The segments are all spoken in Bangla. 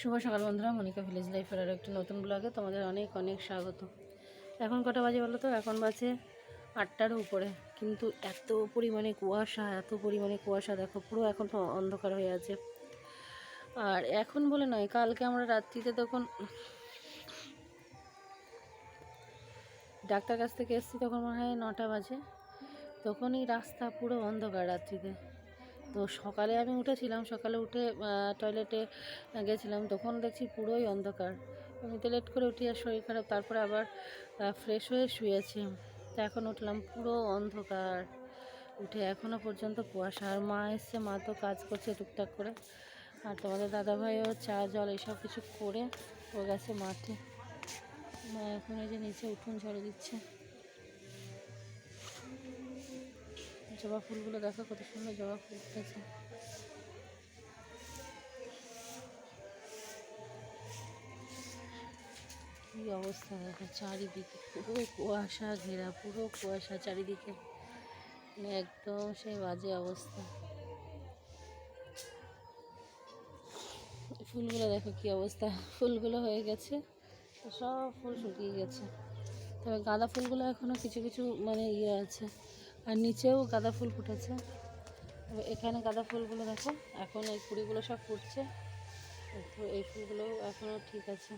শুভ সকাল বন্ধুরা, মনিকা ভিলেজ লাইফের আর একটি নতুন ব্লগে তোমাদের অনেক অনেক স্বাগত। এখন কটা বাজে বলো তো? এখন বাজে আটটার উপরে। কিন্তু এত পরিমাণে কুয়াশা, এত পরিমাণে কুয়াশা, দেখো পুরো এখন অন্ধকার হয়ে আছে। আর এখন বলে নয়, কালকে আমরা রাত্রিতে তখন ডাক্তার কাছ থেকে এসেছি, তখন মনে হয় নটা বাজে। তখনই রাস্তা পুরো অন্ধকার রাত্রিতে। তো সকালে আমি উঠেছিলাম, সকালে উঠে টয়লেটে গেছিলাম, তখন দেখছি পুরোই অন্ধকার। আমি তো লেট করে উঠি আর শরীর খারাপ, তারপরে আবার ফ্রেশ হয়ে শুয়েছি। তো এখন উঠলাম পুরো অন্ধকার। উঠে এখনও পর্যন্ত কুয়াশা, আর মা এসছে, মা তো কাজ করছে টুকটাক করে। আর তোমাদের দাদাভাইও চা, জল এইসব কিছু করে, ও গেছে মাঠে। মা এখন এই যে নিচে উঠুন ঝড়ে দিচ্ছে। জবা ফুলগুলো দেখো, কত সুন্দর জবা ফুল ফুটেছে কি অবস্থা দেখো, চারিদিকে পুরো কুয়াশা ঘেরা, পুরো কুয়াশা চারিদিকে। মানে একদম সেই বাজে অবস্থা। ফুলগুলো দেখো কি অবস্থা, ফুলগুলো হয়ে গেছে, সব ফুল শুকিয়ে গেছে। তবে গাঁদা ফুলগুলো এখনও কিছু কিছু মানে ইয়ে আছে। আর নিচেও গাঁদা ফুল ফুটেছে। এখানে গাঁদা ফুলগুলো দেখো, এখন এই কুড়িগুলো সব ফুটছে। তো এই ফুলগুলোও এখনও ঠিক আছে।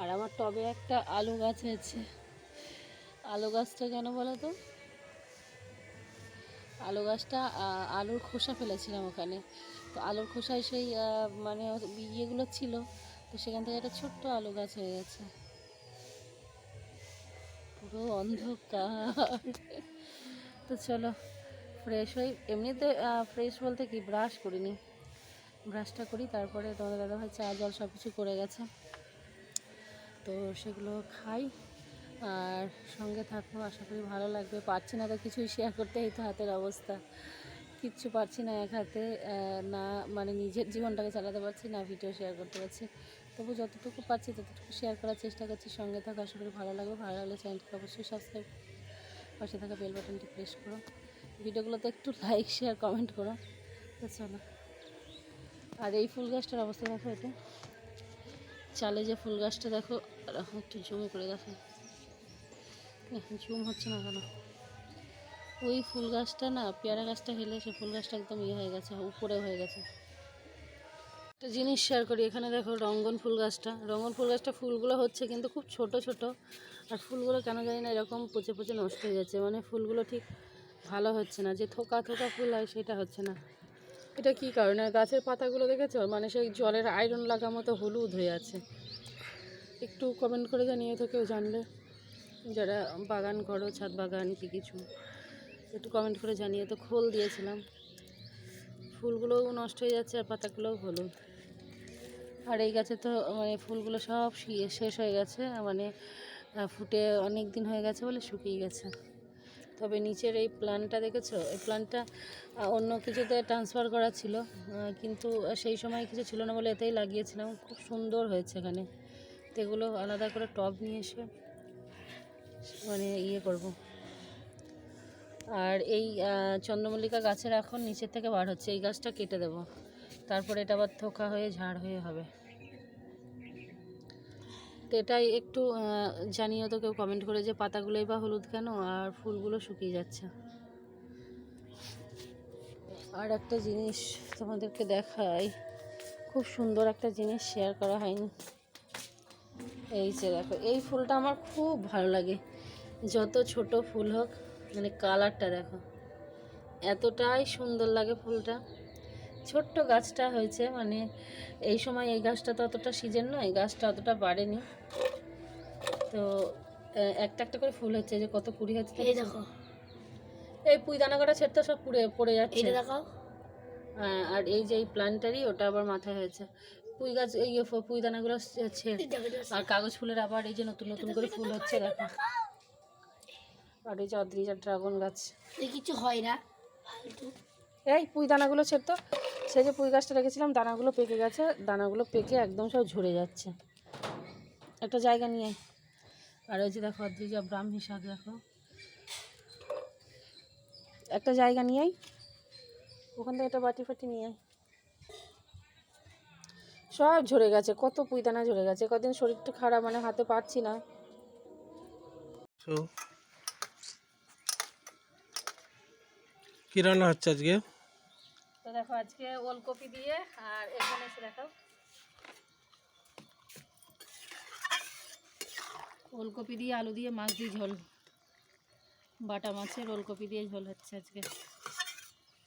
আর আমার টবে একটা আলু গাছ আছে আলু গাছটা কেন বলো তো? আলু গাছটা আলুর খোসা ফেলেছিলাম ওখানে। তো আলুর খোসায় সেই মানে ইয়েগুলো ছিল। তো সেখান থেকে একটা ছোট্ট আলু গাছ হয়ে গেছে। পুরো অন্ধকার। তো চলো ফ্রেশ হই। এমনিতে ফ্রেশ বলতে কি ব্রাশ করিনি। ব্রাশটা করি, তারপরে তোমাদের দাদাভাই চা, জল সব কিছু করে গেছে। তো সেগুলো খাই। আর সঙ্গে থাকব আশা করি ভালো লাগবে। পারছি না তো কিছুই শেয়ার করতে, এই তো হাতের অবস্থা। কিচ্ছু পারছি না এক হাতে না মানে নিজের জীবনটাকে চালাতে পারছি, না ভিডিও শেয়ার করতে পারছি। তবু যতটুকু পারছি, ততটুকু শেয়ার করার চেষ্টা করছি। সঙ্গে থাকো, আশা করি ভালো লাগবে। ভালো লাগলে চ্যানেলটিকে অবশ্যই সাবস্ক্রাইব পাশে থাকা বেল বাটনটি প্রেস করো। ভিডিওগুলোতে একটু লাইক শেয়ার কমেন্ট করো। তো চলো। আর এই ফুল গাছটার অবস্থা দেখো এটা। চালে যে ফুল গাছটা দেখো একটু জমে করে দেখো। জুম হচ্ছে না কেন? ওই ফুল গাছটা না, পেয়ারা গাছটা হেলে সে ফুল গাছটা একদম ইয়ে হয়ে গেছে, উপরে হয়ে গেছে। একটা জিনিস শেয়ার করি। এখানে দেখো রঙ্গন ফুল গাছটা। রঙ্গন ফুল গাছটা ফুলগুলো হচ্ছে কিন্তু খুব ছোট ছোট। আর ফুলগুলো কেন জানি না এরকম পচে পচে নষ্ট হয়ে যাচ্ছে। মানে ফুলগুলো ঠিক ভালো হচ্ছে না। যে থোকা থোকা ফুল হয় সেটা হচ্ছে না। এটা কি কারণে? গাছের পাতাগুলো দেখেছ? মানে সেই জলের আয়রন লাগা মতো হলুদ হয়ে আছে। একটু কমেন্ট করে জানিয়ে তো কেউ জানলে যারা বাগান করো, ছাদ বাগান কি কিছু, একটু কমেন্ট করে জানিয়ে তো খোল দিয়েছিলাম। ফুলগুলোও নষ্ট হয়ে যাচ্ছে আর পাতাগুলোও হলুদ। আর এই গাছে তো মানে ফুলগুলো সব শেষ হয়ে গেছে। মানে ফুটে অনেক দিন হয়ে গেছে বলে শুকিয়ে গেছে। তবে নিচের এই প্ল্যানটা দেখেছ? এই প্ল্যানটা অন্য কিছুতে ট্রান্সফার করা ছিল। কিন্তু সেই সময় কিছু ছিল না বলে এতেই লাগিয়েছিলাম। খুব সুন্দর হয়েছে এখানে। তো এগুলো আলাদা করে টব নিয়ে এসে মানে ইয়ে করব। আর এই চন্দ্রমল্লিকা গাছের এখন নিচের থেকে বার হচ্ছে। এই গাছটা কেটে দেব। তারপরে এটা আবার থোকা হয়ে ঝাড় হয়ে হবে। তো এটাই একটু জানিও তো কেউ কমেন্ট করে যে পাতাগুলোই বা হলুদ কেন আর ফুলগুলো শুকিয়ে যাচ্ছে। আর একটা জিনিস তোমাদেরকে দেখাই, খুব সুন্দর একটা জিনিস শেয়ার করা হয়নি। এই যে দেখো, এই ফুলটা আমার খুব ভালো লাগে। যত ছোট ফুল হোক মানে কালারটা দেখো, এতটাই সুন্দর লাগে ফুলটা। ছোট্ট গাছটা হয়েছে মানে এই সময় এই গাছটা তো অতটা সিজন নয় গাছটা অতটা বাড়েনি। তো একটা একটা করে ফুল হচ্ছে যে কত কুড়ি হচ্ছে এই দেখো। এই পুঁই দানা কটা ছেড়তে সব পুড়ে পড়ে যাচ্ছে। এটা দেখো আর এই যে এই প্লান্টারই ওটা আবার মাথায় হয়েছে। পুঁই গাছ এই পুঁই দানাগুলো দেখো। আর কাগজ ফুলের আবার এই যে নতুন নতুন করে ফুল হচ্ছে দেখো আর এই যে অদ্রিজা ড্রাগন গাছ। কিছু হয় না ফালতু। এই পুঁই দানাগুলো ছেড়তো সেই যে পুঁই গাছটা রেখেছিলাম, দানাগুলো পেকে গেছে, দানাগুলো পেকে একদম সব ঝরে যাচ্ছে। একটা জায়গা নিয়ে আর ওই যে দেখো, অদ্রিজা ব্রাহ্মী শাক দেখো। একটা জায়গা নিয়ে আয়। ওখান থেকে একটা বাটি ফাটি নিয়ে সব ঝরে গেছে, কত পুঁইদানা ঝরে গেছে। কদিন শরীরটা খারাপ মানে হাতে পারছি না। কি রান্না হচ্ছে আজকে? তো দেখো আজকে ওলকপি দিয়ে আর এখানে এসে দেখো। ওলকপি দিয়ে আলু দিয়ে মাছ দিয়ে ঝোল। বাটা মাছের ওলকপি দিয়ে ঝোল হচ্ছে আজকে।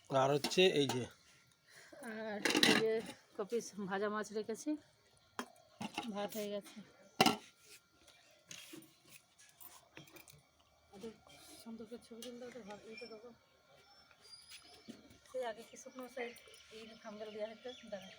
আর হচ্ছে এই যে আর এই যে কপি ভাজা মাছ রেখেছি। ভাত হয়ে গেছে। সন্তোষের ছবি তুলতে সেই আগে কি শুকনো সেই এই থাম্বেল দেওয়া হতো দাঁড়া।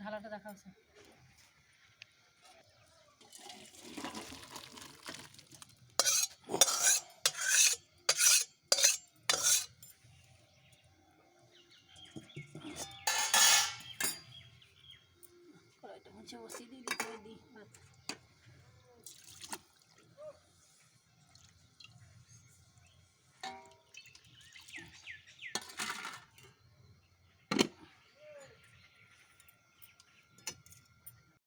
ঢালাটা দেখাও স্যার Tiens, aussi des